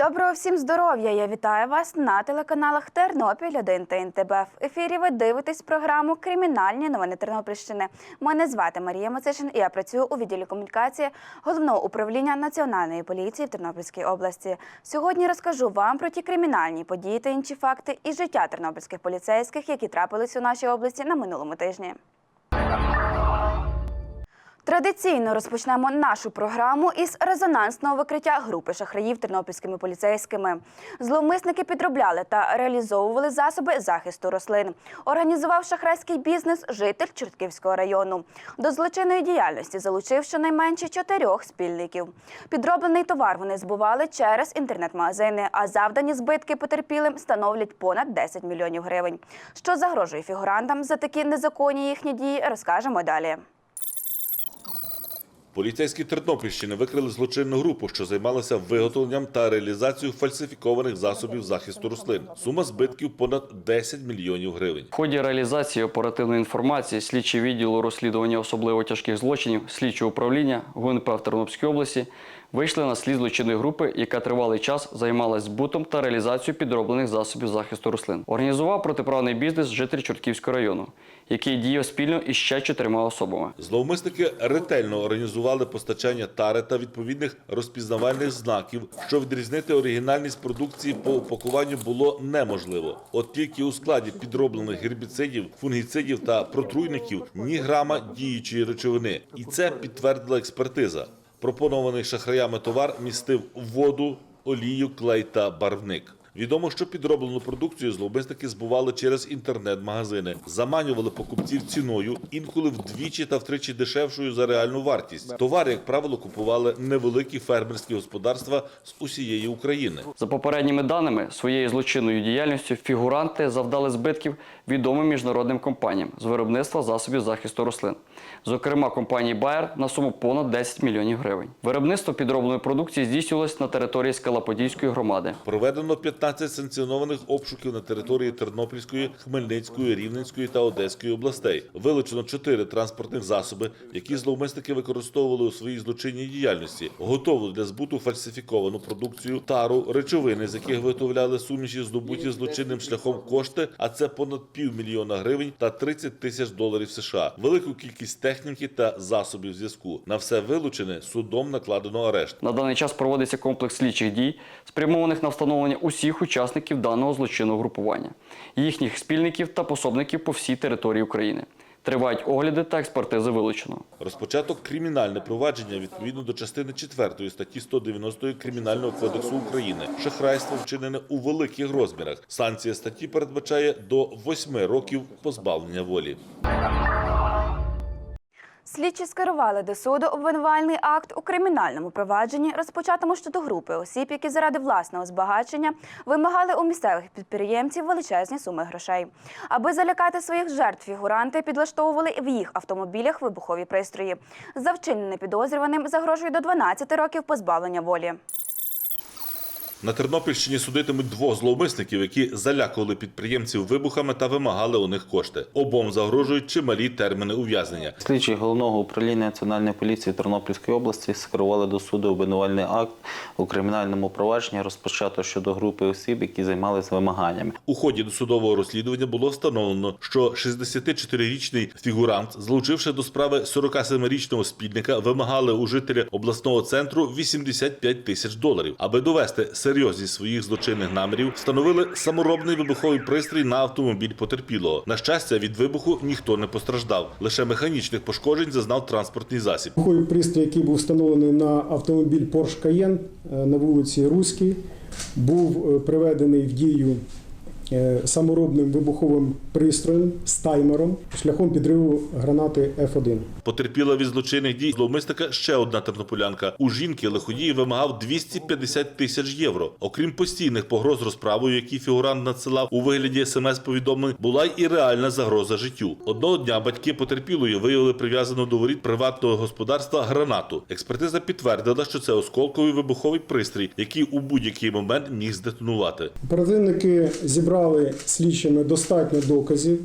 Доброго всім здоров'я! Я вітаю вас на телеканалах Тернопіль 1 та НТБ. В ефірі ви дивитесь програму Кримінальні новини Тернопільщини. Мене звати Марія Мацишин і я працюю у відділі комунікації головного управління Національної поліції в Тернопільській області. Сьогодні розкажу вам про ті кримінальні події та інші факти із життя тернопільських поліцейських, які трапились у нашій області на минулому тижні. Традиційно розпочнемо нашу програму із резонансного викриття групи шахраїв тернопільськими поліцейськими. Зловмисники підробляли та реалізовували засоби захисту рослин. Організував шахрайський бізнес житель Чортківського району. До злочинної діяльності залучив щонайменше чотирьох спільників. Підроблений товар вони збували через інтернет-магазини, а завдані збитки потерпілим становлять понад 10 мільйонів гривень. Що загрожує фігурантам за такі незаконні їхні дії, розкажемо далі. Поліцейські Тернопільщини викрили злочинну групу, що займалася виготовленням та реалізацією фальсифікованих засобів захисту рослин. Сума збитків понад 10 мільйонів гривень. В ході реалізації оперативної інформації слідчі відділу розслідування особливо тяжких злочинів слідчого управління ГУНП в Тернопільській області вийшли на слід злочинної групи, яка тривалий час займалась збутом та реалізацією підроблених засобів захисту рослин. Організував протиправний бізнес житель Чортківського району, який діяв спільно із ще чотирма особами. Зловмисники ретельно організували постачання тари та відповідних розпізнавальних знаків, що відрізнити оригінальність продукції по упакуванню було неможливо. От тільки у складі підроблених гербіцидів, фунгіцидів та протруйників ні грама діючої речовини, і це підтвердила експертиза. Пропонований шахраями товар містив воду, олію, клей та барвник. Відомо, що підроблену продукцію зловмисники збували через інтернет-магазини, заманювали покупців ціною, інколи вдвічі та втричі дешевшою за реальну вартість. Товар, як правило, купували невеликі фермерські господарства з усієї України. За попередніми даними, своєю злочинною діяльністю фігуранти завдали збитків відомим міжнародним компаніям з виробництва засобів захисту рослин, зокрема компанії Bayer на суму понад 10 мільйонів гривень. Виробництво підробленої продукції здійснювалось на території Скалаподільської громади. Проведено 15 санкціонованих обшуків на території Тернопільської, Хмельницької, Рівненської та Одеської областей. Вилучено 4 транспортних засоби, які зловмисники використовували у своїй злочинній діяльності. Готову для збуту фальсифіковану продукцію, тару, речовини, з яких виготовляли суміші, здобуті злочинним шляхом кошти, а це понад півмільйона гривень та 30 тисяч доларів США. Велику кількість техніки та засобів зв'язку. На все вилучене судом накладено арешт. На даний час проводиться комплекс слідчих дій, спрямованих на встановлення усіх учасників даного злочинного групування, їхніх спільників та пособників по всій території України. Тривають огляди та експертизи вилученого. Розпочато кримінальне провадження відповідно до частини 4 статті 190 Кримінального кодексу України. Шахрайство вчинене у великих розмірах. Санкція статті передбачає до 8 років позбавлення волі. Слідчі скерували до суду обвинувальний акт у кримінальному провадженні, розпочатому щодо групи осіб, які заради власного збагачення вимагали у місцевих підприємців величезні суми грошей. Аби залякати своїх жертв, фігуранти підлаштовували в їх автомобілях вибухові пристрої. За вчинене підозрюваним загрожує до 12 років позбавлення волі. На Тернопільщині судитимуть двох зловмисників, які залякували підприємців вибухами та вимагали у них кошти. Обом загрожують чималі терміни ув'язнення. Слідчі головного управління Національної поліції Тернопільської області скерували до суду обвинувальний акт у кримінальному провадженні, розпочато щодо групи осіб, які займалися вимаганнями. У ході досудового розслідування було встановлено, що 64-річний фігурант, злучивши до справи 47-річного спільника, вимагали у жителя обласного центру 85 тисяч доларів. Аби довести серйозність своїх злочинних намірів, встановили саморобний вибуховий пристрій на автомобіль потерпілого. На щастя, від вибуху ніхто не постраждав. Лише механічних пошкоджень зазнав транспортний засіб. Вибуховий пристрій, який був встановлений на автомобіль Porsche Cayenne е, на вулиці Руській, був е, приведений в дію саморобним вибуховим пристроєм з таймером шляхом підриву гранати F1. Потерпіла від злочинних дій зловмисника ще одна тернополянка. У жінки лиходій вимагав 250 тисяч євро. Окрім постійних погроз розправою, які фігурант надсилав у вигляді смс-повідомлень, була й і реальна загроза життю. Одного дня батьки потерпілої виявили прив'язану до воріт приватного господарства гранату. Експертиза підтвердила, що це осколковий вибуховий пристрій, який у будь-який момент міг здетонувати. Оперативники зібрали слідчими достатньо доказів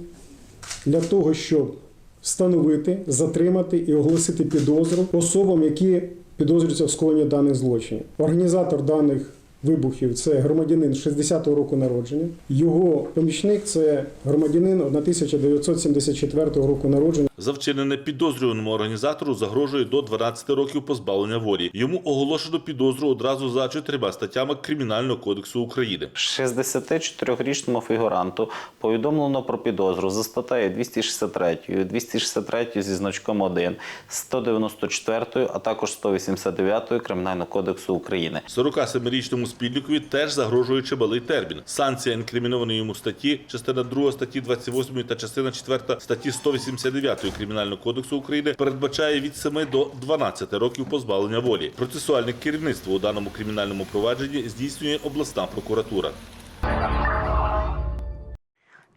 для того, щоб встановити, затримати і оголосити підозру особам, які підозрюються в скоєнні даних злочинів. Організатор даних вибухів це громадянин 60-го року народження. Його помічник це громадянин 1974 року народження. За вчинене підозрюваному організатору загрожує до 12 років позбавлення волі. Йому оголошено підозру одразу за чотирма статтями Кримінального кодексу України. 64-річному фігуранту повідомлено про підозру за статтею 263, 263 зі значком 1, 194, а також 189 Кримінального кодексу України. 47-річному спільникові теж загрожує чималий термін. Санкція інкримінованої йому статті, частина 2 статті 28 та частина 4 статті 189 Кримінального кодексу України передбачає від 7 до 12 років позбавлення волі. Процесуальне керівництво у даному кримінальному провадженні здійснює обласна прокуратура.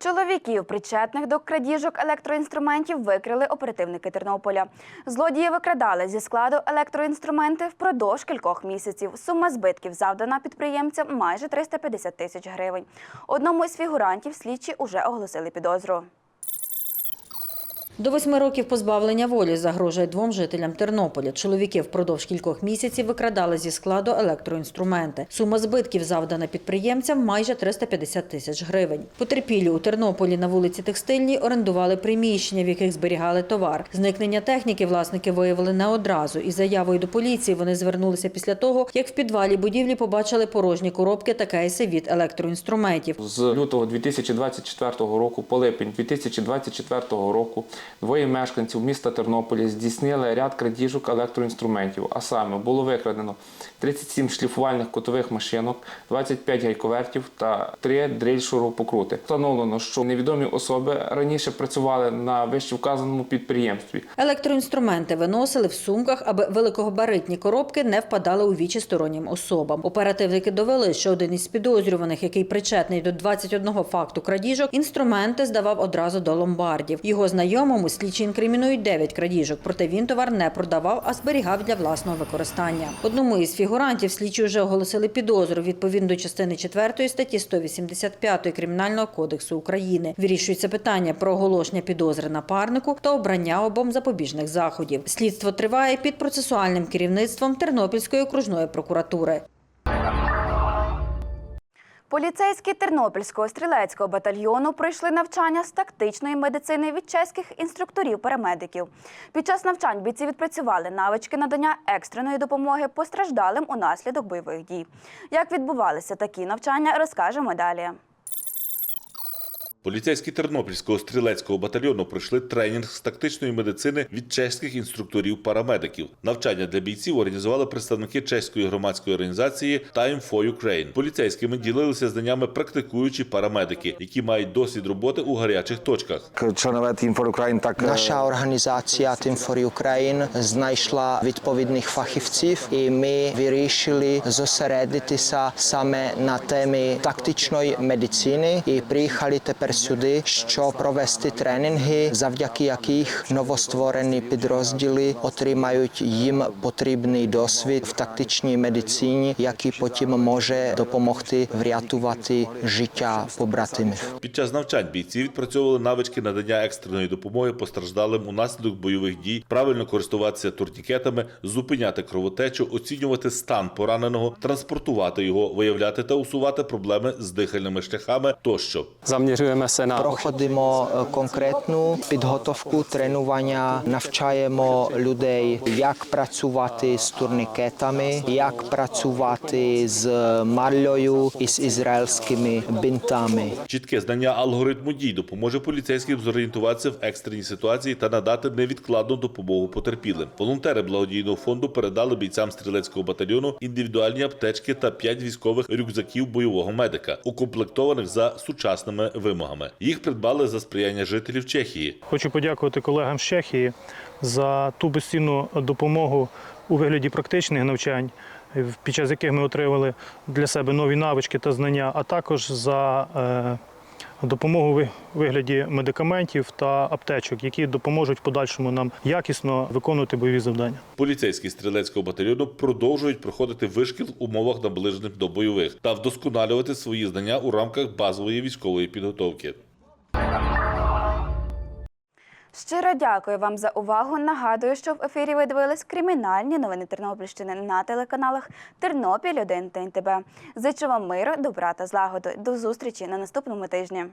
Чоловіків, причетних до крадіжок електроінструментів, викрили оперативники Тернополя. Злодії викрадали зі складу електроінструменти впродовж кількох місяців. Сума збитків завдана підприємцям майже 350 тисяч гривень. Одному із фігурантів слідчі уже оголосили підозру. До восьми років позбавлення волі загрожує двом жителям Тернополя. Чоловіки впродовж кількох місяців викрадали зі складу електроінструменти. Сума збитків завдана підприємцям майже 350 тисяч гривень. Потерпілі у Тернополі на вулиці Текстильній орендували приміщення, в яких зберігали товар. Зникнення техніки власники виявили не одразу. І заявою до поліції вони звернулися після того, як в підвалі будівлі побачили порожні коробки та кейси від електроінструментів. З лютого 2024 року по липень 2024 року двоє мешканців міста Тернополя здійснили ряд крадіжок електроінструментів. А саме було викрадено 37 шліфувальних котових машинок, 25 гайковертів та 3 дриль-шурупокрути. Встановлено, що невідомі особи раніше працювали на вищевказаному підприємстві. Електроінструменти виносили в сумках, аби великогабаритні коробки не впадали у вічі стороннім особам. Оперативники довели, що один із підозрюваних, який причетний до 21 факту крадіжок, інструменти здавав одразу до ломбардів. Його знайомому слідчі інкримінують 9 крадіжок, проте він товар не продавав, а зберігав для власного використання. Одному із фігурантів слідчі вже оголосили підозру відповідно до частини 4 статті 185 Кримінального кодексу України. Вирішується питання про оголошення підозри напарнику та обрання обом запобіжних заходів. Слідство триває під процесуальним керівництвом Тернопільської окружної прокуратури. Поліцейські Тернопільського стрілецького батальйону пройшли навчання з тактичної медицини від чеських інструкторів-парамедиків. Під час навчань бійці відпрацювали навички надання екстреної допомоги постраждалим унаслідок бойових дій. Як відбувалися такі навчання, розкажемо далі. Поліцейські Тернопільського стрілецького батальйону пройшли тренінг з тактичної медицини від чеських інструкторів-парамедиків. Навчання для бійців організували представники чеської громадської організації Time for Ukraine. Поліцейськими ділилися знаннями практикуючі парамедики, які мають досвід роботи у гарячих точках. Team for Ukraine, tak Наша організація Team for Ukraine знайшла відповідних фахівців, і ми вирішили зосередитися саме на темі тактичної медицини і приїхали тепер сюди, щоб провести тренінги, завдяки яких новостворені підрозділи отримають їм потрібний досвід в тактичній медицині, який потім може допомогти врятувати життя побратимів. Під час навчань бійці відпрацьовували навички надання екстреної допомоги постраждалим унаслідок бойових дій, правильно користуватися турнікетами, зупиняти кровотечу, оцінювати стан пораненого, транспортувати його, виявляти та усувати проблеми з дихальними шляхами тощо. Na Проходимо конкретну підготовку тренування, навчаємо людей, як працювати з турнікетами, як працювати з марлею і з ізраїльськими бинтами. Чітке знання алгоритму дій допоможе поліцейським зорієнтуватися в екстреній ситуації та надати невідкладну допомогу потерпілим. Волонтери благодійного фонду передали бійцям стрілецького батальйону індивідуальні аптечки та п'ять військових рюкзаків бойового медика, укомплектованих за сучасними вимогами. Їх придбали за сприяння жителів Чехії. Хочу подякувати колегам з Чехії за ту постійну допомогу у вигляді практичних навчань, під час яких ми отримали для себе нові навички та знання, а також за е, допомогу ви- вигляді медикаментів та аптечок, які допоможуть подальшому нам якісно виконувати бойові завдання. Поліцейські стрілецького батальйону продовжують проходити вишкіл в умовах наближених до бойових та вдосконалювати свої знання у рамках базової військової підготовки. Щиро дякую вам за увагу. Нагадую, що в ефірі ви дивились кримінальні новини Тернопільщини на телеканалах Тернопіль 1 та НТБ. Зичу вам миру, добра та злагоди. До зустрічі на наступному тижні.